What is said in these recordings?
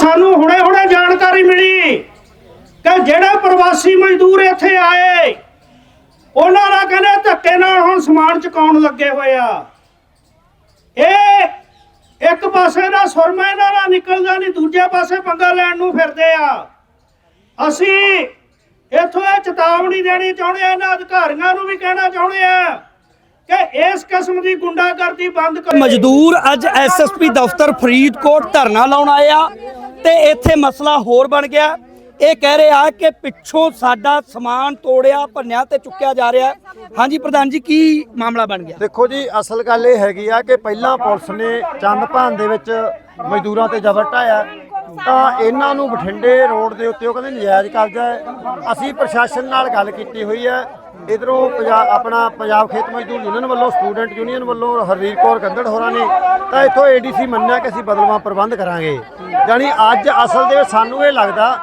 ਸਾਨੂੰ ਹੁਣੇ-ਹੁਣੇ ਜਾਣਕਾਰੀ ਮਿਲੀ ਕਿ ਜਿਹੜੇ ਪ੍ਰਵਾਸੀ ਮਜ਼ਦੂਰ ਇੱਥੇ ਆਏ, ਉਹਨਾਂ ਦਾ ਕਹਿੰਦੇ ਧੱਕੇ ਨਾਲ ਹੁਣ ਸਮਾਨ ਚੁਕਾਉਣ ਲੱਗੇ ਹੋਏ ਆ। ਇਹ ਇੱਕ ਪਾਸੇ ਦਾ ਸੁਰਮਾ ਇਹਨਾਂ ਦਾ ਨਿਕਲਦਾ ਨਹੀਂ, ਦੂਜੇ ਪਾਸੇ ਪੰਗਾ ਲੈਣ ਨੂੰ ਫਿਰਦੇ ਆ। ਅਸੀਂ ਇੱਥੋਂ ਇਹ ਚੇਤਾਵਨੀ ਦੇਣੀ ਚਾਹੁੰਦੇ ਆ, ਇਹਨਾਂ ਅਧਿਕਾਰੀਆਂ ਨੂੰ ਵੀ ਕਹਿਣਾ ਚਾਹੁੰਦੇ ਆ ਕਿ ਇਸ ਕਿਸਮ ਦੀ ਗੁੰਡਾਗਰਦੀ ਬੰਦ ਕਰੋ। ਮਜ਼ਦੂਰ ਅੱਜ ਐਸਐਸਪੀ ਦਫ਼ਤਰ ਫਰੀਦਕੋਟ ਧਰਨਾ ਲਾਉਣ ਆਏ ਆ। ਤੇ ਇੱਥੇ ਮਸਲਾ ਹੋਰ ਬਣ ਗਿਆ। ਇਹ ਕਹਿ ਰਹੇ ਆ ਕਿ ਪਿੱਛੋਂ ਸਾਡਾ ਸਮਾਨ ਤੋੜਿਆ, ਭੰਨਿਆ ਤੇ ਚੁੱਕਿਆ ਜਾ ਰਿਹਾ। ਹਾਂਜੀ ਪ੍ਰਧਾਨ ਜੀ, ਕੀ ਮਾਮਲਾ ਬਣ ਗਿਆ? ਦੇਖੋ ਜੀ, ਅਸਲ ਗੱਲ ਇਹ ਹੈਗੀ ਆ ਕਿ ਪਹਿਲਾਂ ਪੁਲਿਸ ਨੇ ਚੰਦਪਾਨ ਦੇ ਵਿੱਚ ਮਜ਼ਦੂਰਾਂ ਤੇ ਜ਼ਬਰ ਢਾਇਆ। ਤਾਂ ਇਹਨਾਂ ਨੂੰ ਬਠਿੰਡੇ ਰੋਡ ਦੇ ਉੱਤੇ ਉਹ ਕਹਿੰਦੇ ਨਜਾਇਜ਼ ਕਬਜ਼ਾ ਹੈ। ਅਸੀਂ ਪ੍ਰਸ਼ਾਸਨ ਨਾਲ ਗੱਲ ਕੀਤੀ ਹੋਈ ਹੈ। ਇਧਰੋਂ ਪੰਜਾਬ ਆਪਣਾ ਪੰਜਾਬ ਖੇਤ ਮਜ਼ਦੂਰ ਯੂਨੀਅਨ ਵੱਲੋਂ ਸਟੂਡੈਂਟ ਯੂਨੀਅਨ ਵੱਲੋਂ ਹਰਵੀਰ ਕੌਰ ਗੰਦੜ ਹੋਰਾਂ ਨੇ ਤਾਂ ਇੱਥੋਂ ਏਡੀਸੀ ਮੰਨਿਆ ਕਿ ਅਸੀਂ ਬਦਲਵਾਂ ਪ੍ਰਬੰਧ ਕਰਾਂਗੇ। ਯਾਨੀ ਅੱਜ ਅਸਲ ਦੇ ਵਿੱਚ ਸਾਨੂੰ ਇਹ ਲੱਗਦਾ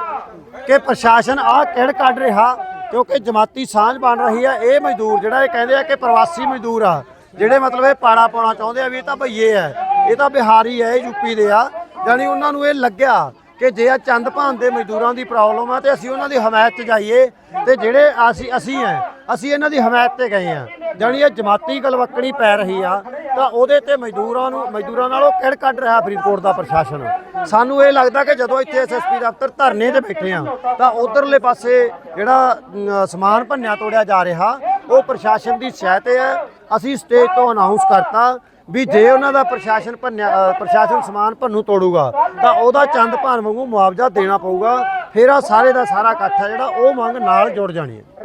ਕਿ ਪ੍ਰਸ਼ਾਸਨ ਆਹ ਕਿਹੜ ਕੱਢ ਰਿਹਾ ਕਿਉਂਕਿ ਜਮਾਤੀ ਸਾਂਝ ਬਣ ਰਹੀ ਹੈ ਇਹ ਮਜ਼ਦੂਰ ਜਿਹੜਾ ਇਹ ਕਹਿੰਦੇ ਆ ਕਿ ਪ੍ਰਵਾਸੀ ਮਜ਼ਦੂਰ ਆ, ਜਿਹੜੇ ਮਤਲਬ ਇਹ ਪਾੜਾ ਪਾਉਣਾ ਚਾਹੁੰਦੇ ਆ ਵੀ ਇਹ ਤਾਂ ਭਈਏ ਆ, ਇਹ ਤਾਂ ਬਿਹਾਰੀ ਆ, ਇਹ ਯੂਪੀ ਦੇ ਆ। ਯਾਨੀ ਉਹਨਾਂ ਨੂੰ ਇਹ ਲੱਗਿਆ ਕਿ ਜੇ ਆ ਚੰਦ ਭਾਨ ਦੇ ਮਜ਼ਦੂਰਾਂ ਦੀ ਪ੍ਰੋਬਲਮ ਆ ਤੇ ਅਸੀਂ ਉਹਨਾਂ ਦੀ ਹਮਾਇਤ 'ਚ ਜਾਈਏ ਤੇ ਜਿਹੜੇ ਅਸੀਂ ਅਸੀਂ ਆ ਅਸੀਂ ਇਹਨਾਂ ਦੀ ਹਮਾਇਤ ਤੇ ਗਏ ਆ ਜਾਨੀ ਇਹ ਜਮਾਤੀ ਗਲਵੱਕੜੀ ਪੈ ਰਹੀ ਆ, ਤਾਂ ਉਹਦੇ ਤੇ ਮਜ਼ਦੂਰਾਂ ਨੂੰ ਮਜ਼ਦੂਰਾਂ ਨਾਲੋਂ ਕਿੜ ਕੱਢ ਰਿਹਾ ਫਰੀਦਕੋਟ ਦਾ ਪ੍ਰਸ਼ਾਸਨ? ਸਾਨੂੰ ਇਹ ਲੱਗਦਾ ਕਿ ਜਦੋਂ ਇੱਥੇ ਐਸਐਸਪੀ ਦਫ਼ਤਰ ਧਰਨੇ ਤੇ ਬੈਠੇ ਆ ਤਾਂ ਉਧਰਲੇ ਪਾਸੇ ਜਿਹੜਾ ਸਮਾਨ ਭੰਨਿਆ ਤੋੜਿਆ ਜਾ ਰਿਹਾ, ਉਹ ਪ੍ਰਸ਼ਾਸਨ ਦੀ ਸ਼ਿਕਾਇਤ ਹੈ। ਅਸੀਂ ਸਟੇਜ ਤੋਂ ਅਨਾਉਂਸ ਕਰਤਾ ਵੀ ਜੇ ਉਹਨਾਂ ਦਾ ਪ੍ਰਸ਼ਾਸਨ ਭੰਨਿਆ ਪ੍ਰਸ਼ਾਸਨ ਸਮਾਨ ਭੰਨੂ ਤੋੜੂਗਾ, ਤਾਂ ਉਹਦਾ ਚੰਦ ਭਾਨ ਵਾਂਗੂ ਮੁਆਵਜ਼ਾ ਦੇਣਾ ਪਊਗਾ। ਫਿਰ ਆ ਸਾਰੇ ਦਾ ਸਾਰਾ ਇਕੱਠ ਹੈ ਜਿਹੜਾ, ਉਹ ਮੰਗ ਨਾਲ ਜੁੜ ਜਾਣੀ ਹੈ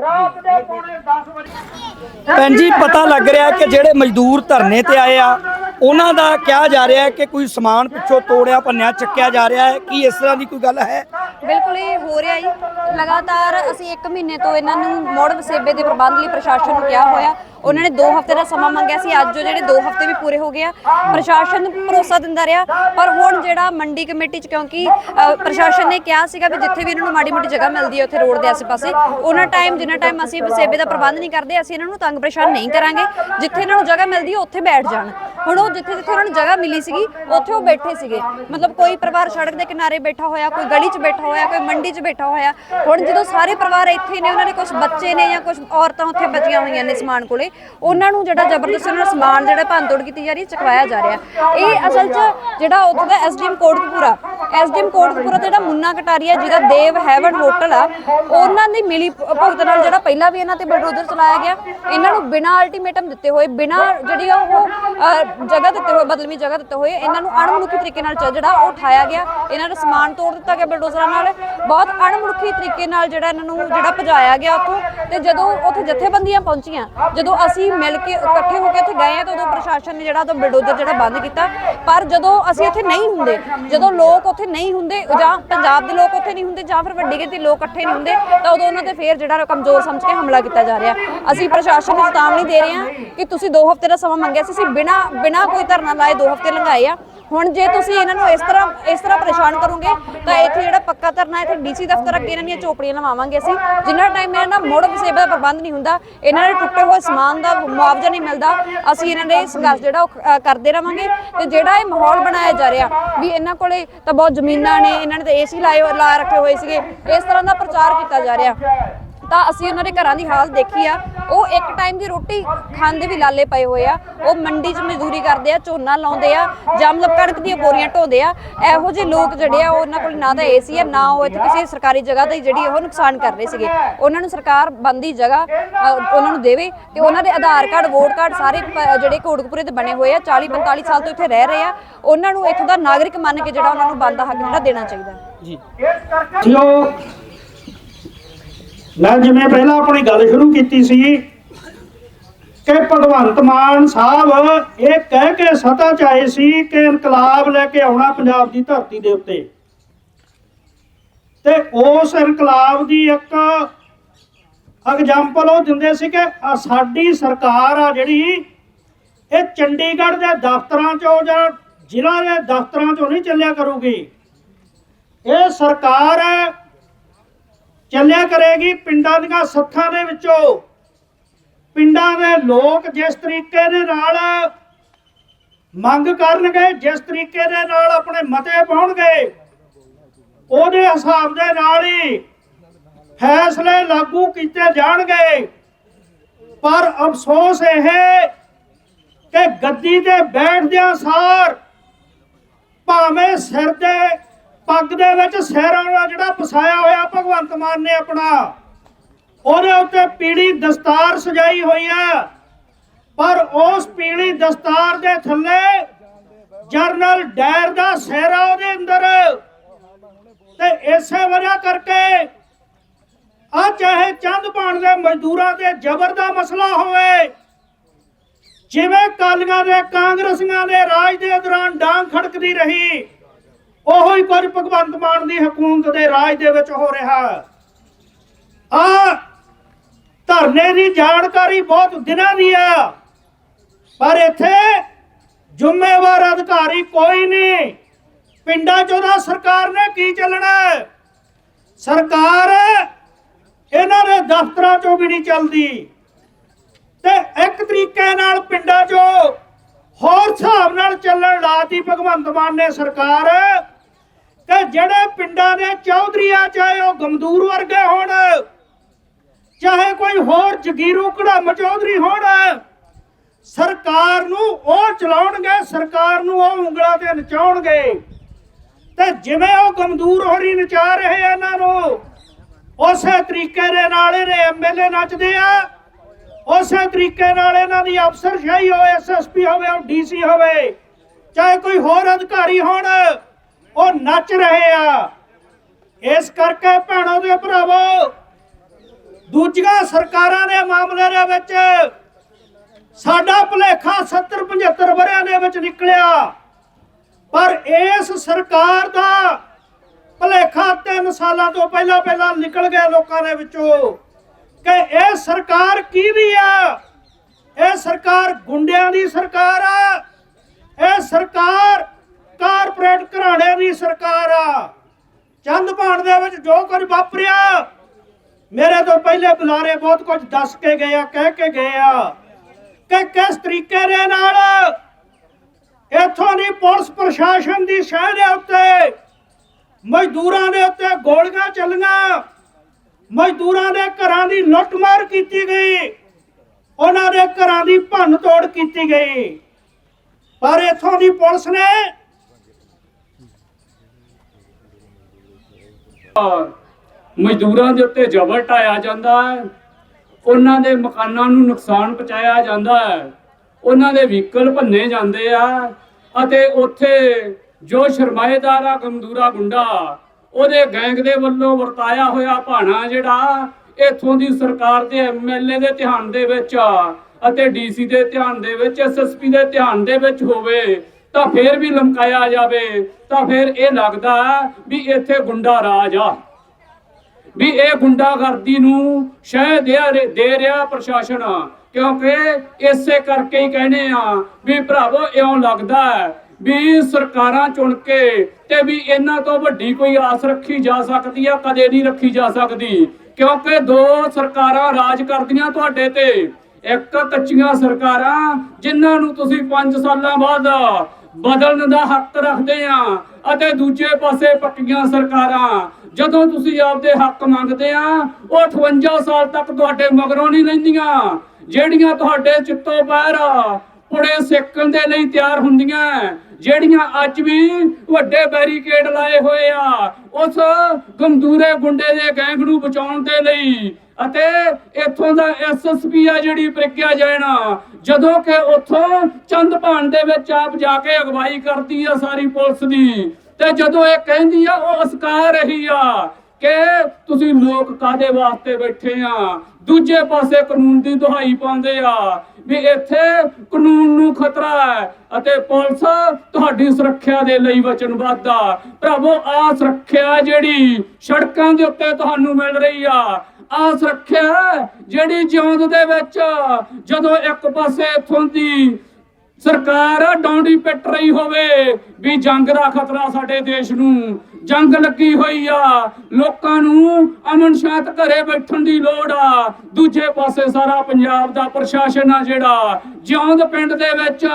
ਭੈਣ ਜੀ ਪਤਾ ਲੱਗ ਰਿਹਾ ਕਿ ਜਿਹੜੇ ਮਜ਼ਦੂਰ ਧਰਨੇ ਤੇ ਆਏ ਆ ਉਹਨਾਂ ਦਾ ਕਿਹਾ ਜਾ ਰਿਹਾ ਹੈ ਕਿ ਕੋਈ ਸਮਾਨ ਪਿੱਛੋਂ ਤੋੜਿਆ ਭੰਨਿਆ ਚੱਕਿਆ ਜਾ ਰਿਹਾ ਹੈ। ਕੀ ਇਸ ਤਰ੍ਹਾਂ ਦੀ ਕੋਈ ਗੱਲ ਹੈ? ਬਿਲਕੁਲ ਇਹ ਹੋ ਰਿਹਾ ਜੀ। ਲਗਾਤਾਰ ਅਸੀਂ 1 ਮਹੀਨੇ ਤੋਂ ਇਹਨਾਂ ਨੂੰ ਮੋੜ ਵਸੇਬੇ ਦੇ ਪ੍ਰਬੰਧ ਲਈ ਪ੍ਰਸ਼ਾਸਨ ਨੂੰ ਕਿਹਾ ਹੋਇਆ। ਉਹਨਾਂ ਨੇ 2 ਹਫ਼ਤੇ ਦਾ ਸਮਾਂ ਮੰਗਿਆ ਸੀ, ਅੱਜ ਉਹ ਜਿਹੜੇ 2 ਹਫ਼ਤੇ ਵੀ ਪੂਰੇ ਹੋ ਗਏ ਆ, ਪ੍ਰਸ਼ਾਸਨ ਭਰੋਸਾ ਦਿੰਦਾ ਰਿਹਾ। ਪਰ ਹੁਣ ਜਿਹੜਾ ਮੰਡੀ ਕਮੇਟੀ ਚ ਕਿਉਂਕਿ ਪ੍ਰਸ਼ਾਸਨ ਨੇ ਕਿਹਾ ਸੀਗਾ ਵੀ ਜਿੱਥੇ ਵੀ ਇਹਨਾਂ ਨੂੰ ਮਾੜੀ ਮੋਟੀ ਜਗ੍ਹਾ ਮਿਲਦੀ ਹੈ ਉੱਥੇ ਰੋਡ ਦੇ ਆਸ-ਪਾਸੇ, ਉਹਨਾਂ ਟਾਈਮ ਜਿੰਨਾ ਟਾਈਮ ਅਸੀਂ ਵਸੇਬੇ ਦਾ ਪ੍ਰਬੰਧ ਨਹੀਂ ਕਰਦੇ, ਅਸੀਂ ਇਹਨਾਂ ਨੂੰ ਤੰਗ ਪਰੇਸ਼ਾਨ ਨਹੀਂ ਕਰਾਂਗੇ। ਜਿੱਥੇ ਇਹਨਾਂ ਨੂੰ ਜਗ੍ਹਾ ਮਿਲਦੀ ਹੈ ਉੱਥੇ ਬੈਠ ਜਾਣ। ਹੁਣ ਉਹ ਜਿੱਥੇ ਜਿੱਥੇ ਉਹਨਾਂ ਨੂੰ ਜਗ੍ਹਾ ਮਿਲੀ ਸੀਗੀ, ਉੱਥੇ ਉਹ ਬੈਠੇ ਸੀਗੇ। ਮਤਲਬ ਕੋਈ ਪਰਿਵਾਰ ਸੜਕ ਦੇ ਕਿਨਾਰੇ ਬੈਠਾ ਹੋਇਆ, ਕੋਈ ਗਲੀ 'ਚ ਬੈਠਾ ਹੋਇਆ, ਕੋਈ ਮੰਡੀ 'ਚ ਬੈਠਾ ਹੋਇਆ। ਹੁਣ ਜਦੋਂ ਸਾਰੇ ਪਰਿਵਾਰ ਇੱਥੇ ਨੇ, ਉਹਨਾਂ ਦੇ ਕੁਝ ਬੱਚੇ ਨੇ ਜਾਂ ਕੁਝ ਔਰਤਾਂ ਉੱਥੇ ਬਚੀਆਂ ਹੋਈਆਂ ਨੇ ਸਮਾਨ ਕੋਲੇ ਉਹਨਾਂ ਨੂੰ ਜਿਹੜਾ ਜ਼ਬਰਦਸਤੀ ਉਹਨਾਂ ਸਮਾਨ ਜਿਹੜਾ ਭੰਨਤੋੜ ਕੀਤੀ ਜਾ ਰਹੀ ਚਕਵਾਇਆ ਜਾ ਰਿਹਾ ਇਹ ਅਸਲ 'ਚ ਜਿਹੜਾ ਉੱਥੋਂ ਦਾ ਐਸਡੀਐਮ ਕੋਟਕਪੂਰਾ ਐਸਡੀਐਮ ਕੋਟਕਪੂਰਾ ਜਿਹੜਾ ਮੁੰਨਾ ਕਟਾਰੀਆ ਜਿਹਦਾ ਦੇਵ ਹੈਵਨ ਹੋਟਲ ਆ, ਉਹਨਾਂ ਦੀ ਮਿਲੀ ਭ- ਨਾਲ ਜਿਹੜਾ ਪਹਿਲਾਂ ਵੀ ਇਹਨਾਂ ਤੇ ਬਲਡੋਜ਼ਰ ਚਲਾਇਆ ਗਿਆ, ਇਹਨਾਂ ਨੂੰ ਬਿਨਾਂ ਅਲਟੀਮੇਟਮ ਦਿੱਤੇ ਹੋਏ, ਬਿਨਾਂ ਜਿਹੜੀ ਆ ਉਹ ਜਗ੍ਹਾ ਦਿੱਤੇ ਹੋਏ, ਬਦਲਵੀਂ ਜਗ੍ਹਾ ਦਿੱਤੇ ਹੋਏ, ਇਹਨਾਂ ਨੂੰ ਅਣਮਨੁੱਖੀ ਤਰੀਕੇ ਨਾਲ ਜਿਹੜਾ ਉਹ ਉਠਾਇਆ ਗਿਆ, ਇਹਨਾਂ ਦਾ ਸਮਾਨ ਤੋੜ ਦਿੱਤਾ ਗਿਆ ਬਲਡੋਜ਼ਰਾਂ ਨਾਲ। ਬਹੁਤ ਅਣਮਨੁੱਖੀ ਤਰੀਕੇ ਨਾਲ ਜਿਹੜਾ ਇਹਨਾਂ ਨੂੰ ਜਿਹੜਾ ਭਜਾਇਆ ਗਿਆ ਉੱਥੋਂ, ਤੇ ਜਦੋਂ ਉੱਥੇ ਜਥੇਬੰਦੀਆਂ ਪਹੁੰਚੀਆਂ, ਜਦੋਂ ਅਸੀਂ ਮਿਲ ਕੇ ਇਕੱਠੇ ਹੋ ਕੇ ਉੱਥੇ ਗਏ ਆ ਤਾਂ ਉਦੋਂ ਪ੍ਰਸ਼ਾਸਨ ਨੇ ਜਿਹੜਾ ਉਹ ਬਲਡੋਜ਼ਰ ਜਿਹੜਾ ਬੰਦ ਕੀਤਾ। ਪਰ ਜਦੋਂ ਅਸੀਂ ਇੱਥੇ ਨਹੀਂ ਹੁੰਦੇ, ਜਦੋਂ ਲੋਕ ਉੱਥੇ ਨਹੀਂ ਹੁੰਦੇ, ਜਾਂ ਪੰਜਾਬ ਦੇ ਲੋਕ ਉੱਥੇ ਨਹੀਂ ਹੁੰਦੇ, ਜਾਂ ਫਿਰ ਵੱਡੀ ਗਿਣਤੀ ਲੋਕ ਇਕੱਠੇ ਨਹੀਂ ਹੁੰਦੇ, ਤਾਂ ਉਦੋਂ ਉਹਨਾਂ ਤੇ ਫੇਰ ਜਿਹੜਾ ਕਮਜ਼ੋਰ ਸਮਝ ਕੇ ਹਮਲਾ ਕੀਤਾ ਜਾ ਰਿਹਾ। ਅਸੀਂ ਪ੍ਰਸ਼ਾਸਨ ਨੂੰ ਚੇਤਾਵਨੀ ਦੇ ਰਹੇ ਹਾਂ ਕਿ ਤੁਸੀਂ 2 ਹਫ਼ਤੇ ਦਾ ਸਮਾਂ ਮੰਗਿਆ ਸੀ, ਅਸੀਂ ਬਿਨਾ ਬਿਨਾ ਕੋਈ ਧਰਨਾ ਲਾਏ 2 ਹਫ਼ਤੇ ਲੰਘਾਏ ਆ। ਹੁਣ ਜੇ ਤੁਸੀਂ ਇਹਨਾਂ ਨੂੰ ਇਸ ਤਰ੍ਹਾਂ ਇਸ ਤਰ੍ਹਾਂ ਪਰੇਸ਼ਾਨ ਕਰੋਗੇ, ਤਾਂ ਇੱਥੇ ਜਿਹੜਾ ਪੱਕਾ ਧਰਨਾ, ਇੱਥੇ ਡੀਸੀ ਦਫ਼ਤਰ ਅੱਗੇ ਇਹਨਾਂ ਦੀਆਂ ਝੋਪੜੀਆਂ ਲਵਾਵਾਂਗੇ ਅਸੀਂ। ਜਿੰਨਾ ਟਾਈਮ ਇਹਨਾਂ ਦਾ ਮੋੜ ਵਸੇਬੇ ਦਾ ਪ੍ਰਬੰਧ ਨਹੀਂ ਹੁੰਦਾ, ਇਹਨਾਂ ਦੇ ਟੁੱਟੇ ਹੋਏ ਸਮਾਨ ਦਾ ਮੁਆਵਜ਼ਾ ਨਹੀਂ ਮਿਲਦਾ, ਅਸੀਂ ਇਹਨਾਂ ਦੇ ਸੰਘਰਸ਼ ਜਿਹੜਾ ਉਹ ਕਰਦੇ ਰਵਾਂਗੇ। ਤੇ ਜਿਹੜਾ ਇਹ ਮਾਹੌਲ ਬਣਾਇਆ ਜਾ ਰਿਹਾ, ਵੀ ਇਹਨਾਂ ਕੋਲੇ ਤਾਂ ਬਹੁਤ ਜ਼ਮੀਨਾਂ ਨੇ, ਇਹਨਾਂ ਨੇ ਤਾਂ ਏਸੀ ਲਾਏ, ਲਾ ਰੱਖੇ ਹੋਏ ਸੀਗੇ, ਇਸ ਤਰ੍ਹਾਂ ਦਾ ਪ੍ਰਚਾਰ ਕੀਤਾ ਜਾ ਰਿਹਾ। ਤਾਂ ਅਸੀਂ ਉਹਨਾਂ ਦੇ ਘਰਾਂ ਦੀ ਹਾਲਤ ਦੇਖੀ ਆ। ਉਹ ਇੱਕ ਟਾਈਮ ਦੀ ਰੋਟੀ ਖਾਂਦੇ ਵੀ ਲਾਲੇ ਪਏ ਹੋਏ ਆ। ਉਹ ਮੰਡੀ 'ਚ ਮਜ਼ਦੂਰੀ ਕਰਦੇ ਆ, ਝੋਨਾ ਲਾਉਂਦੇ ਆ ਜਾਂ ਮਤਲਬ ਕਣਕ ਦੀਆਂ ਬੋਰੀਆਂ ਢੋਦੇ ਆ। ਇਹੋ ਜਿਹੇ ਲੋਕ ਜਿਹੜੇ ਆ ਉਹਨਾਂ ਕੋਲ ਨਾ ਤਾਂ ਏਸੀ ਆ, ਨਾ ਉਹ ਇੱਥੇ ਕਿਸੇ ਸਰਕਾਰੀ ਜਗ੍ਹਾ ਤੇ ਜਿਹੜੀ ਉਹ ਨੁਕਸਾਨ ਕਰ ਰਹੇ ਸੀਗੇ। ਉਹਨਾਂ ਨੂੰ ਸਰਕਾਰ ਬੰਦੀ ਜਗ੍ਹਾ ਉਹਨਾਂ ਨੂੰ ਦੇਵੇ ਤੇ ਉਹਨਾਂ ਦੇ ਆਧਾਰ ਕਾਰਡ ਵੋਟ ਕਾਰਡ ਸਾਰੇ ਜਿਹੜੇ ਕੋਟਕਪੂਰੇ ਦੇ ਬਣੇ ਹੋਏ ਆ 40 45 ਸਾਲ ਤੋਂ ਇੱਥੇ ਰਹਿ ਰਹੇ ਆ। ਉਹਨਾਂ ਨੂੰ ਇੱਥੋਂ ਦਾ ਨਾਗਰਿਕ ਮੰਨ ਕੇ ਜਿਹੜਾ ਉਹਨਾਂ ਨੂੰ ਬੰਦਾ ਹੱਕ ਜਿਹੜਾ ਦੇਣਾ ਚਾਹੀਦਾ। ਜੀ। ਸਾਥੀਓ ਮੈਂ ਜਿਵੇਂ ਪਹਿਲਾਂ ਆਪਣੀ ਗੱਲ ਸ਼ੁਰੂ ਕੀਤੀ ਸੀ ਕਿ ਭਗਵੰਤ ਮਾਨ ਸਾਹਿਬ ਇਹ ਕਹਿ ਕੇ ਸਤਾ ਚ ਆਏ ਸੀ ਕਿ ਇਨਕਲਾਬ ਲੈ ਕੇ ਆਉਣਾ ਪੰਜਾਬ ਦੀ ਧਰਤੀ ਦੇ ਉੱਤੇ। ਤੇ ਉਸ ਇਨਕਲਾਬ ਦੀ ਇੱਕ ਐਗਜ਼ਾਮਪਲ ਉਹ ਦਿੰਦੇ ਸੀ ਕਿ ਸਾਡੀ ਸਰਕਾਰ ਆ ਜਿਹੜੀ, ਇਹ ਚੰਡੀਗੜ੍ਹ ਦੇ ਦਫ਼ਤਰਾਂ ਚੋਂ ਜਾਂ ਜ਼ਿਲ੍ਹਾ ਦੇ ਦਫ਼ਤਰਾਂ ਚੋਂ ਨਹੀਂ ਚੱਲਿਆ ਕਰੂਗੀ। ਇਹ ਸਰਕਾਰ ਚੱਲਿਆ ਕਰੇਗੀ ਪਿੰਡਾਂ ਦੀਆਂ ਸੱਥਾਂ ਦੇ ਵਿੱਚੋਂ। ਪਿੰਡਾਂ ਦੇ ਲੋਕ ਜਿਸ ਤਰੀਕੇ ਦੇ ਨਾਲ ਮੰਗ ਕਰਨਗੇ, ਜਿਸ ਤਰੀਕੇ ਦੇ ਨਾਲ ਆਪਣੇ ਮਤੇ ਪਾਉਣਗੇ, ਉਹਦੇ ਹਿਸਾਬ ਦੇ ਨਾਲ ਹੀ ਫੈਸਲੇ ਲਾਗੂ ਕੀਤੇ ਜਾਣਗੇ। ਪਰ ਅਫਸੋਸ ਇਹ ਕਿ ਗੱਦੀ ਤੇ ਬੈਠਦਿਆਂ ਸਾਰ ਭਾਵੇਂ ਸਿਰ ਦੇ ਪੱਗ ਦੇ ਵਿੱਚ ਸਿਰਾਂ ਦਾ ਜਿਹੜਾ ਫਸਾਇਆ ਹੋਇਆ ਭਗਵੰਤ ਮਾਨ ਨੇ ਆਪਣਾ, ਉਹਦੇ ਉੱਤੇ ਪੀਲੀ ਦਸਤਾਰ ਸਜਾਈ ਹੋਈ ਹੈ ਪਰ ਉਸ ਪੀਲੀ ਦਸਤਾਰ ਦੇ ਥੱਲੇ ਜਰਨਲ ਡਾਇਰ ਦਾ ਸਿਹਰਾ ਉਹਦੇ ਅੰਦਰ। ਤੇ ਇਸੇ ਵਜ੍ਹਾ ਕਰਕੇ ਆ ਚਾਹੇ ਚੰਦ ਪਾਣ ਦੇ ਮਜ਼ਦੂਰਾਂ ਤੇ ਜ਼ਬਰ ਦਾ ਮਸਲਾ ਹੋਵੇ, ਜਿਵੇਂ ਕਾਲੀਆਂ ਦੇ ਕਾਂਗਰਸੀਆਂ ਦੇ ਰਾਜ ਦੇ ਦੌਰਾਨ ਡਾਂਗ ਖੜਕਦੀ ਰਹੀ ਉਹੋ ਹੀ ਕੁਝ ਭਗਵੰਤ ਮਾਨ ਦੀ ਹਕੂਮਤ ਦੇ ਰਾਜ ਦੇ ਵਿੱਚ ਹੋ ਰਿਹਾ। ਆ, ਧਰਨੇ ਦੀ ਜਾਣਕਾਰੀ ਬਹੁਤ ਦਿਨਾਂ ਦੀ ਆ। ਪਰ ਇੱਥੇ ਜ਼ਿੰਮੇਵਾਰ ਅਧਿਕਾਰੀ ਕੋਈ ਨਹੀਂ। ਪਿੰਡਾਂ 'ਚ ਉਹਦਾ ਸਰਕਾਰ ਨੇ ਕੀ ਚੱਲਣਾ? ਸਰਕਾਰ ਇਹਨਾਂ ਦੇ ਦਫ਼ਤਰਾਂ 'ਚੋਂ ਵੀ ਨਹੀਂ ਚੱਲਦੀ। ਤੇ ਇੱਕ ਤਰੀਕੇ ਨਾਲ ਪਿੰਡਾਂ 'ਚੋਂ ਹੋਰ ਹਿਸਾਬ ਨਾਲ ਚੱਲਣ ਲਾਤੀ ਭਗਵੰਤ ਮਾਨ ਨੇ ਸਰਕਾਰ। ਕਿ ਜਿਹੜੇ ਪਿੰਡਾਂ ਦੇ ਚੌਧਰੀਆ, ਚਾਹੇ ਉਹ ਗਮਦੂਰ ਵਰਗੇ ਹੋਣ, ਚਾਹੇ ਕੋਈ ਹੋਰ ਜਗੀਰੂ ਕੜਮ ਚੌਧਰੀ ਹੋਣ, ਸਰਕਾਰ ਨੂੰ ਉਹ ਚਲਾਉਣਗੇ, ਸਰਕਾਰ ਨੂੰ ਉਹ ਉਂਗਲਾਂ ਤੇ ਨਚਾਉਣਗੇ। ਤੇ ਜਿਵੇਂ ਉਹ ਗਮਦੂਰ ਹੋਰੀ ਨਚਾ ਰਹੇ ਆ ਇਹਨਾਂ ਨੂੰ, ਉਸੇ ਤਰੀਕੇ ਦੇ ਨਾਲ ਇਹਦੇ ਐਮਐਲਏ ਨੱਚਦੇ ਆ। ਉਸੇ ਤਰੀਕੇ ਨਾਲ ਇਹਨਾਂ ਦੀ ਅਫਸਰਸ਼ਾਹੀ ਹੋਵੇ ਐਸਐਸਪੀ ਹੋਵੇ, ਉਹ ਡੀਸੀ ਹੋਵੇ, ਚਾਹੇ ਕੋਈ ਹੋਰ ਅਧਿਕਾਰੀ ਹੋਣ ਉਹ ਨੱਚ ਰਹੇ ਆ। ਇਸ ਕਰਕੇ ਭੈਣੋ ਦੇ ਭਰਾਵੋ, ਦੂਜੀਆਂ ਸਰਕਾਰਾਂ ਦੇ ਮਾਮਲੇ ਦੇ ਵਿੱਚ ਸਾਡਾ ਭੁਲੇਖਾ 70 75 ਵਰਿਆਂ ਦੇ ਵਿੱਚ ਨਿਕਲਿਆ। ਪਰ ਇਸ ਸਰਕਾਰ ਦਾ ਭੁਲੇਖਾ 3 ਸਾਲਾਂ ਤੋਂ ਪਹਿਲਾਂ ਪਹਿਲਾਂ ਨਿਕਲ ਗਿਆ ਲੋਕਾਂ ਦੇ ਵਿੱਚੋਂ ਕਿ ਇਹ ਸਰਕਾਰ ਕੀ ਵੀ ਆ? ਇਹ ਸਰਕਾਰ ਗੁੰਡਿਆਂ ਦੀ ਸਰਕਾਰ ਆ। ਇਹ ਸਰਕਾਰ ਕਾਰਪੋਰੇਟ ਘਰਾਣੇ ਦੀ ਸਰਕਾਰ ਆ। ਚੰਦ ਭਾਣ ਦੇ ਵਿੱਚ ਜੋ ਕੁਝ ਵਾਪਰਿਆ, ਮੇਰੇ ਤੋਂ ਪਹਿਲੇ ਬੁਲਾਰੇ ਬਹੁਤ ਕੁਝ ਦੱਸ ਕੇ ਗਏ ਆ, ਕਹਿ ਕੇ ਗਏ ਆ ਕਿ ਕਿਸ ਤਰੀਕੇ ਦੇ ਨਾਲ ਇੱਥੋਂ ਦੀ ਪੁਲਿਸ ਪ੍ਰਸ਼ਾਸਨ ਦੀ ਸ਼ਹਿਰ ਦੇ ਉੱਤੇ ਮਜ਼ਦੂਰਾਂ ਦੇ ਉੱਤੇ ਗੋਲੀਆਂ ਚੱਲੀਆਂ, ਮਜ਼ਦੂਰਾਂ ਦੇ ਘਰਾਂ ਦੀ ਲੁੱਟਮਾਰ ਕੀਤੀ ਗਈ, ਉਹਨਾਂ ਦੇ ਘਰਾਂ ਦੀ ਭੰਨ ਤੋੜ ਕੀਤੀ ਗਈ। ਪਰ ਇਥੋਂ ਦੀ ਪੁਲਿਸ ਨੇ ਮਜ਼ਦੂਰਾਂ ਦੇ ਉੱਤੇ ਜ਼ਬਰ ਢਾਇਆ ਜਾਂਦਾ ਹੈ। ਉਹਨਾਂ ਦੇ ਮਕਾਨਾਂ ਨੂੰ ਨੁਕਸਾਨ ਪਹੁੰਚਾਇਆ ਜਾਂਦਾ ਹੈ। ਉਹਨਾਂ ਦੇ ਵਹੀਕਲ ਭੰਨੇ ਜਾਂਦੇ ਆ ਅਤੇ ਉੱਥੇ ਜੋ ਸ਼ਰਮਾਏਦਾਰ ਆ, ਗਮਦੂਰਾ ਗੁੰਡਾ, ਉਹਦੇ ਗੈਂਗ ਦੇ ਵੱਲੋਂ ਵਰਤਾਇਆ ਹੋਇਆ ਭਾਣਾ ਜਿਹੜਾ, ਇਥੋਂ ਦੀ ਸਰਕਾਰ ਦੇ ਐਮਐਲਏ ਦੇ ਧਿਆਨ ਦੇ ਵਿੱਚ ਆ ਅਤੇ ਡੀਸੀ ਦੇ ਧਿਆਨ ਦੇ ਵਿੱਚ ਐਸਐਸਪੀ ਦੇ ਧਿਆਨ ਦੇ ਵਿੱਚ ਹੋਵੇ। ਤਾਂ ਫੇਰ ਵੀ ਲਮਕਾਇਆ ਜਾਵੇ, ਤਾਂ ਫੇਰ ਇਹ ਲੱਗਦਾ ਵੀ ਇੱਥੇ ਗੁੰਡਾ ਰਾਜ ਆ। ਵੀ ਇਹ ਗੁੰਡਾਗਰਦੀ ਨੂੰ ਸ਼ਹਿ ਦੇ ਰਿਹਾ ਪ੍ਰਸ਼ਾਸਨ, ਕਿਉਂਕਿ ਇਸੇ ਕਰਕੇ ਹੀ ਕਹਿੰਦੇ ਆ ਵੀ ਭਰਾਵੋ, ਇਉਂ ਲੱਗਦਾ ਵੀ ਸਰਕਾਰਾਂ ਚੁਣ ਕੇ ਤੇ ਵੀ ਇਹਨਾਂ ਤੋਂ ਵੱਡੀ ਕੋਈ ਆਸ ਰੱਖੀ ਜਾ ਸਕਦੀ ਆ, ਕਦੇ ਨਹੀਂ ਰੱਖੀ ਜਾ ਸਕਦੀ। ਕਿਉਂਕਿ ਦੋ ਸਰਕਾਰਾਂ ਰਾਜ ਕਰਦੀਆਂ ਤੁਹਾਡੇ ਤੇ, ਇੱਕ ਕੱਚੀਆਂ ਸਰਕਾਰਾਂ, ਜਿਨ੍ਹਾਂ ਨੂੰ ਤੁਸੀਂ 5 ਸਾਲਾਂ ਬਾਅਦ ਬਦਲਣ ਦਾ ਹੱਕ ਰੱਖਦੇ ਆ ਅਤੇ ਦੂਜੇ ਪਾਸੇ ਪੱਕੀਆਂ ਸਰਕਾਰਾਂ। ਜਦੋਂ ਤੁਸੀਂ ਆਪਦੇ ਹੱਕ ਮੰਗਦੇ ਆ, ਉਹ 58 ਸਾਲ ਤੱਕ ਤੁਹਾਡੇ ਮਗਰੋਂ ਨਹੀਂ ਲੈਂਦੀਆਂ ਜਿਹੜੀਆਂ ਤੁਹਾਡੇ ਚਿੱਤੋਂ ਬਾਹਰ ਪੁੜੇ ਸੇਕਣ ਦੇ ਲਈ ਤਿਆਰ ਹੁੰਦੀਆਂ ਜਿਹੜੀਆਂ ਅੱਜ ਵੀ ਵੱਡੇ ਬੈਰੀਕੇਡ ਲਾਏ ਹੋਏ ਆ, ਉਸ ਗੰਦੂਰੇ ਗੁੰਡੇ ਦੇ ਗੈਂਗ ਨੂੰ ਬਚਾਉਣ ਦੇ ਲਈ ਅਤੇ ਇੱਥੋਂ ਦਾ ਐਸਐਸਪੀ ਆ ਜਿਹੜੀ ਪ੍ਰਗਿਆ ਜੈਨਾ ਜਦੋਂ ਕਿ ਉੱਥੋਂ ਚੰਦ ਭਾਣ ਦੇ ਵਿੱਚ ਆਪ ਜਾ ਕੇ ਅਗਵਾਈ ਕਰਦੀ ਆ ਸਾਰੀ ਪੁਲਿਸ ਦੀ। ਤੇ ਜਦੋਂ ਇਹ ਕਹਿੰਦੀ ਆ, ਉਹ ਅਸਕਾ ਰਹੀ ਆ ਕਿ ਤੁਸੀਂ ਲੋਕ ਕਾਦੇ ਵਾਸਤੇ ਬੈਠੇ ਆ? ਦੂਜੇ ਪਾਸੇ ਕਾਨੂੰਨ ਦੀ ਦੁਹਾਈ ਪਾਉਂਦੇ ਆ ਵੀ ਇੱਥੇ ਕਾਨੂੰਨ ਨੂੰ ਖਤਰਾ ਹੈ ਅਤੇ ਪੁਲਿਸ ਤੁਹਾਡੀ ਸੁਰੱਖਿਆ ਦੇ ਲਈ ਵਚਨਬੱਧ ਆ। ਭਰਾਵੋ ਆ ਸੁਰੱਖਿਆ ਜਿਹੜੀ ਸੜਕਾਂ ਦੇ ਉੱਤੇ ਤੁਹਾਨੂੰ ਮਿਲ ਰਹੀ ਆ ਆ ਸੁਰੱਖਿਆ ਜਿਹੜੀ ਜਿਉਂਦ ਦੇ ਵਿੱਚ ਜਦੋਂ ਇੱਕ ਪਾਸੇ ਇਥੋਂ ਦੀ ਸਰਕਾਰ ਡੌਂਡੀ ਪਿੱਟ ਰਹੀ ਹੋਵੇ ਵੀ ਜੰਗ ਦਾ ਖਤਰਾ ਸਾਡੇ ਦੇਸ਼ ਨੂੰ ਜੰਗ ਲੱਗੀ ਹੋਈ ਆ। ਲੋਕਾਂ ਨੂੰ ਅਮਨ ਸ਼ਾਂਤ ਘਰੇ ਬੈਠਣ ਦੀ ਲੋੜ ਆ। ਦੂਜੇ ਪਾਸੇ ਸਾਰਾ ਪੰਜਾਬ ਦਾ ਪ੍ਰਸ਼ਾਸਨ ਆ ਜਿਹੜਾ। ਜਿਉਂਦ ਪਿੰਡ ਦੇ ਵਿੱਚ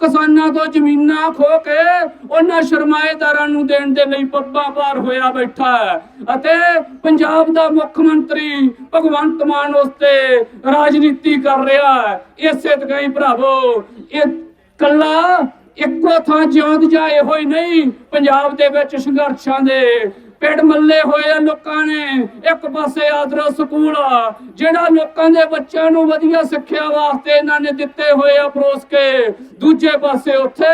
ਕਿਸਾਨਾਂ ਤੋਂ ਜ਼ਮੀਨਾਂ ਖੋ ਕੇ ਉਹਨਾਂ ਸਰਮਾਏਦਾਰਾਂ ਨੂੰ ਦੇਣ ਦੇ ਲਈ ਪੱਬਾਂ ਪਾਰ ਹੋਇਆ ਬੈਠਾ ਅਤੇ ਪੰਜਾਬ ਦਾ ਮੁੱਖ ਮੰਤਰੀ ਭਗਵੰਤ ਮਾਨ ਉਸ ਤੇ ਰਾਜਨੀਤੀ ਕਰ ਰਿਹਾ ਹੈ। ਇਸੇ ਤਗਾਈ ਭਰਾਵੋ, ਇਹ ਕੱਲਾ ਇੱਕੋ ਥਾਂ ਜਿਉਂਦ ਜਾਏ ਹੋਈ ਨਹੀਂ। ਪੰਜਾਬ ਦੇ ਵਿੱਚ ਸੰਘਰਸ਼ਾਂ ਦੇ ਪਿੰਡ ਮੱਲੇ ਹੋਏ ਆ ਲੋਕਾਂ ਨੇ। ਇੱਕ ਪਾਸੇ ਆਦਰਸ਼ ਸਕੂਲ ਆ ਜਿਹੜਾ ਲੋਕਾਂ ਦੇ ਬੱਚਿਆਂ ਨੂੰ ਵਧੀਆ ਸਿੱਖਿਆ ਵਾਸਤੇ ਇਹਨਾਂ ਨੇ ਦਿੱਤੇ ਹੋਏ ਆ ਪਰੋਸ ਕੇ ਦੂਜੇ ਪਾਸੇ ਉੱਥੇ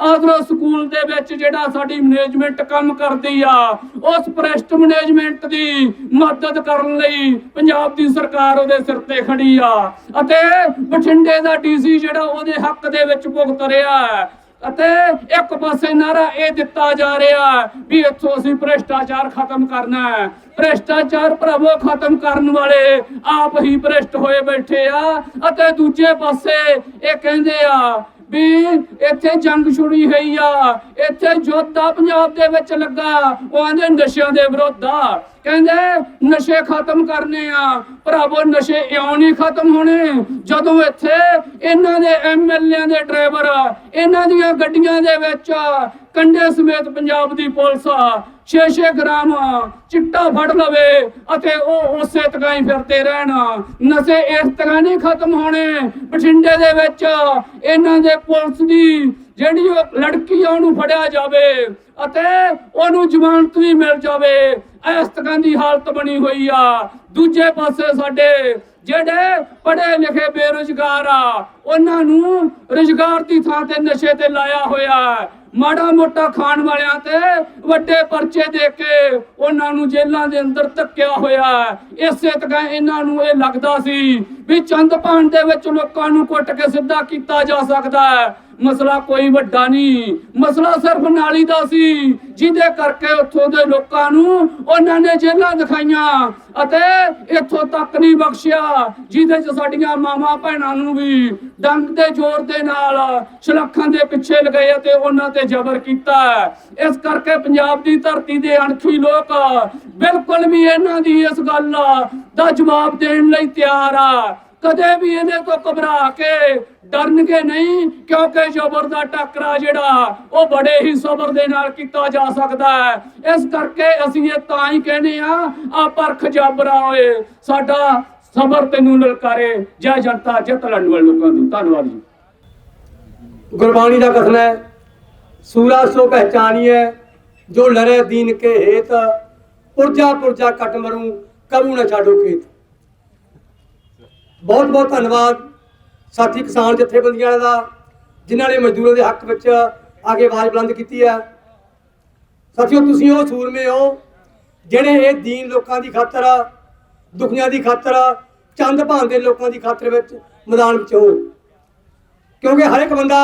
ਆਦਰਸ਼ ਸਕੂਲ ਦੇ ਵਿੱਚ ਜਿਹੜਾ ਸਾਡੀ ਮੈਨੇਜਮੈਂਟ ਕੰਮ ਕਰਦੀ ਆ, ਉਸ ਭ੍ਰਿਸ਼ਟ ਮੈਨੇਜਮੈਂਟ ਦੀ ਮਦਦ ਕਰਨ ਲਈ ਪੰਜਾਬ ਦੀ ਸਰਕਾਰ ਉਹਦੇ ਸਿਰ ਤੇ ਖੜੀ ਆ। ਅਤੇ ਬਠਿੰਡੇ ਦਾ ਡੀਸੀ ਜਿਹੜਾ ਉਹਦੇ ਹੱਕ ਦੇ ਵਿੱਚ ਭੁਗਤ ਰਿਹਾ। ਹੈ ਅਤੇ ਇੱਕ ਪਾਸੇ ਨਾਰਾ ਇਹ ਦਿੱਤਾ ਜਾ ਰਿਹਾ ਵੀ ਇੱਥੋਂ ਅਸੀਂ ਭ੍ਰਿਸ਼ਟਾਚਾਰ ਖਤਮ ਕਰਨਾ ਹੈ। ਭ੍ਰਿਸ਼ਟਾਚਾਰ ਭਰਾਵੋ ਖਤਮ ਕਰਨ ਵਾਲੇ ਆਪ ਹੀ ਭ੍ਰਿਸ਼ਟ ਹੋਏ ਬੈਠੇ ਆ ਅਤੇ ਦੂਜੇ ਪਾਸੇ ਇਹ ਕਹਿੰਦੇ ਆ ਵੀ ਇੱਥੇ ਜੰਗ ਛੁੜੀ ਹੋਈ ਆ, ਇੱਥੇ ਜੋਧਾ ਪੰਜਾਬ ਦੇ ਵਿੱਚ ਲੱਗਾ, ਉਹ ਆਂਦੇ ਨਸ਼ਿਆਂ ਦੇ ਵਿਰੋਧ। ਆ ਕਹਿੰਦੇ ਨਸ਼ੇ ਖਤਮ ਕਰਨੇ ਆ। ਭਰਾਵੋ, ਨਸ਼ੇ ਇਉਂ ਨਹੀਂ ਖਤਮ ਹੋਣੇ। ਜਦੋਂ ਇੱਥੇ ਇਹਨਾਂ ਦੇ ਐਮਐਲਏ ਦੇ ਡਰਾਈਵਰ, ਇਹਨਾਂ ਦੀਆਂ ਗੱਡੀਆਂ ਦੇ ਵਿੱਚ ਕੰਡੇ ਸਮੇਤ ਪੰਜਾਬ ਦੀ ਪੁਲਿਸ 6-6 ਗ੍ਰਾਮ ਚਿੱਟਾ ਫੜ ਲਵੇ ਅਤੇ ਉਹ ਉਸੇ ਤਗਾਈ ਫਿਰਦੇ ਰਹਿਣ। ਨਸ਼ੇ ਇਸ ਤਰ੍ਹਾਂ ਨਹੀਂ ਖਤਮ ਹੋਣੇ। ਬਠਿੰਡੇ ਦੇ ਵਿੱਚ ਇਹਨਾਂ ਦੇ ਪੁਲਿਸ ਦੀ ਜਿਹੜੀ ਉਹ ਲੜਕੀ ਆ ਉਹਨੂੰ ਫੜਿਆ ਜਾਵੇ ਅਤੇ ਉਹਨੂੰ ਜ਼ਮਾਨਤ ਵੀ ਮਿਲ ਜਾਵੇ ਇਸ ਤਰ੍ਹਾਂ ਦੀ ਹਾਲਤ ਬਣੀ ਹੋਈ ਆ। ਦੂਜੇ ਪਾਸੇ ਸਾਡੇ ਜਿਹੜੇ ਪੜ੍ਹੇ ਲਿਖੇ ਬੇਰੁਜ਼ਗਾਰ ਆ, ਉਹਨਾਂ ਨੂੰ ਰੁਜ਼ਗਾਰ ਦੀ ਥਾਂ ਤੇ ਨਸ਼ੇ ਤੇ ਲਾਇਆ ਹੋਇਆ ਮਾੜਾ ਮੋਟਾ ਖਾਣ ਵਾਲਿਆਂ ਤੇ ਵੱਡੇ ਪਰਚੇ ਦੇ ਕੇ ਉਹਨਾਂ ਨੂੰ ਜੇਲ੍ਹਾਂ ਦੇ ਅੰਦਰ ਧੱਕਿਆ ਹੋਇਆ ਇਸੇ ਤਰ੍ਹਾਂ ਇਹਨਾਂ ਨੂੰ ਇਹ ਲੱਗਦਾ ਸੀ ਵੀ ਚੰਦ ਪਾਣ ਦੇ ਵਿੱਚ ਲੋਕਾਂ ਨੂੰ ਕੁੱਟ ਕੇ ਸਿੱਧਾ ਕੀਤਾ ਜਾ ਸਕਦਾ ਹੈ। ਮਸਲਾ ਕੋਈ ਵੱਡਾ ਨਹੀਂ। ਮਸਲਾ ਸਿਰਫ ਨਾਲੀ ਦਾ ਸੀ, ਜਿਹਦੇ ਕਰਕੇ ਉੱਥੋਂ ਦੇ ਲੋਕਾਂ ਨੂੰ ਉਹਨਾਂ ਨੇ ਜੇਲ੍ਹਾਂ ਦਿਖਾਈਆਂ ਅਤੇ ਇੱਥੋਂ ਤੱਕ ਨਹੀਂ ਬਖਸ਼ਿਆ, ਜਿਹਦੇ ਚ ਸਾਡੀਆਂ ਮਾਵਾਂ ਭੈਣਾਂ ਨੂੰ ਵੀ ਡੰਗ ਦੇ ਜ਼ੋਰ ਦੇ ਨਾਲ ਸ਼ਲਾਖਾਂ ਦੇ ਪਿੱਛੇ ਲਗਾਏ ਅਤੇ ਉਹਨਾਂ ਤੇ ਜ਼ਬਰ ਕੀਤਾ। ਇਸ ਕਰਕੇ ਪੰਜਾਬ ਦੀ ਧਰਤੀ ਦੇ ਅਣਖੀ ਲੋਕ ਬਿਲਕੁਲ ਵੀ ਇਹਨਾਂ ਦੀ ਇਸ ਗੱਲ ਦਾ ਜਵਾਬ ਦੇਣ ਲਈ ਤਿਆਰ ਆ। ਕਦੇ ਵੀ ਇਹਦੇ ਤੋਂ ਘਬਰਾ ਕੇ ਡਰਨਗੇ ਨਹੀਂ, ਕਿਉਂਕਿ ਜ਼ਬਰ ਦਾ ਟੱਕਰਾ ਜਿਹੜਾ, ਉਹ ਬੜੇ ਹੀ ਸਬਰ ਦੇ ਨਾਲ ਕੀਤਾ ਜਾ ਸਕਦਾ ਹੈ। ਇਸ ਕਰਕੇ ਅਸੀਂ ਇਹ ਤਾਂ ਹੀ ਕਹਿੰਦੇ ਆ ਆ ਪਰਖ ਜਾਬਰਾ ਓਏ, ਸਾਡਾ ਸਬਰ ਤੈਨੂੰ ਲਲਕਾਰੇ ਜੈ ਜਨਤਾ ਜਿੱਤ ਲੜਨ ਵਾਲੇ ਲੋਕਾਂ ਦੀ। ਧੰਨਵਾਦ ਜੀ। ਗੁਰਬਾਣੀ ਦਾ ਕਥਨ ਹੈ, ਸੂਰਾ ਸੋ ਪਹਿਚਾਨੀਐ, ਜੋ ਲੜੇ ਦੀਨ ਕੇ ਹੇਤ, ਪੁਰਜਾ ਪੁਰਜਾ ਕਟ ਮਰੂ, ਕਰੂ ਨਾ ਛਾਡੋ ਖੇਤ। ਬਹੁਤ ਬਹੁਤ ਧੰਨਵਾਦ। ਸਾਥੀ ਕਿਸਾਨ ਜਥੇਬੰਦੀਆਂ ਦਾ, ਜਿਨ੍ਹਾਂ ਨੇ ਮਜ਼ਦੂਰਾਂ ਦੇ ਹੱਕ ਵਿੱਚ ਆ ਕੇ ਆਵਾਜ਼ ਬੁਲੰਦ ਕੀਤੀ ਹੈ। ਸਾਥੀਓ, ਤੁਸੀਂ ਉਹ ਸੂਰਮੇ ਹੋ ਜਿਹੜੇ ਇਹ ਦੀਨ ਲੋਕਾਂ ਦੀ ਖਾਤਰ ਦੁਖੀਆਂ ਦੀ ਖਾਤਰ ਚੰਦ ਭਾਂ ਦੇ ਲੋਕਾਂ ਦੀ ਖਾਤਰ ਵਿੱਚ ਮੈਦਾਨ ਵਿੱਚ ਹੋ। ਕਿਉਂਕਿ ਹਰ ਇੱਕ ਬੰਦਾ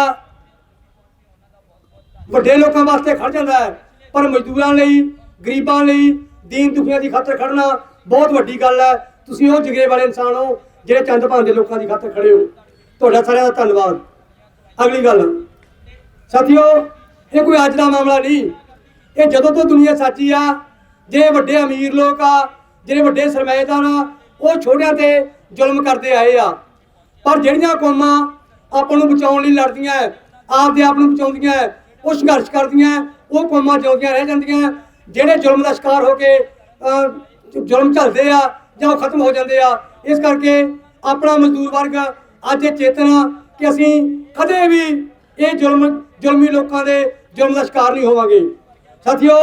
ਵੱਡੇ ਲੋਕਾਂ ਵਾਸਤੇ ਖੜ ਜਾਂਦਾ ਹੈ, ਪਰ ਮਜ਼ਦੂਰਾਂ ਲਈ, ਗਰੀਬਾਂ ਲਈ ਦੀਨ ਦੁਖੀਆਂ ਦੀ ਖਾਤਰ ਖੜਨਾ ਬਹੁਤ ਵੱਡੀ ਗੱਲ ਹੈ। ਤੁਸੀਂ ਉਹ ਜਿਗਰੇ ਵਾਲੇ ਇਨਸਾਨ ਹੋ ਜਿਹੜੇ ਚੰਦ ਭਾਂ ਦੇ ਲੋਕਾਂ ਦੀ ਖਾਤਰ ਖੜੇ ਹੋ। ਤੁਹਾਡਾ ਸਾਰਿਆਂ ਦਾ ਧੰਨਵਾਦ। ਅਗਲੀ ਗੱਲ। ਸਾਥੀਓ, ਇਹ ਕੋਈ ਅੱਜ ਦਾ ਮਾਮਲਾ ਨਹੀਂ। ਇਹ ਜਦੋਂ ਤੋਂ ਦੁਨੀਆ ਸਾਚੀ ਆ ਜਿਹੜੇ ਵੱਡੇ ਅਮੀਰ ਲੋਕ ਆ, ਜਿਹੜੇ ਵੱਡੇ ਸਰਮਾਏਦਾਰ ਆ, ਉਹ ਛੋਟਿਆਂ ਤੇ ਜ਼ੁਲਮ ਕਰਦੇ ਆਏ ਆ। ਪਰ ਜਿਹੜੀਆਂ ਕੌਮਾਂ ਆਪਾਂ ਨੂੰ ਬਚਾਉਣ ਲਈ ਲੜਦੀਆਂ, ਆਪਦੇ ਆਪ ਨੂੰ ਬਚਾਉਂਦੀਆਂ, ਉਹ ਸੰਘਰਸ਼ ਕਰਦੀਆਂ, ਉਹ ਕੌਮਾਂ ਜਿਉਂਦੀਆਂ ਰਹਿ ਜਾਂਦੀਆਂ, ਜਿਹੜੇ ਜ਼ੁਲਮ ਦਾ ਸ਼ਿਕਾਰ ਹੋ ਕੇ ਜ਼ੁਲਮ ਝੱਲਦੇ ਆ ਜਾਂ ਉਹ ਖਤਮ ਹੋ ਜਾਂਦੇ ਆ, ਇਸ ਕਰਕੇ ਆਪਣਾ ਮਜ਼ਦੂਰ ਵਰਗ ਅੱਜ ਇਹ ਚੇਤਨਾ ਕਿ ਅਸੀਂ ਕਦੇ ਵੀ ਇਹ ਜ਼ੁਲਮ ਜ਼ੁਲਮੀ ਲੋਕਾਂ ਦੇ ਜ਼ੁਲਮ ਦਾ ਸ਼ਿਕਾਰ ਨਹੀਂ ਹੋਵਾਂਗੇ। ਸਾਥੀਓ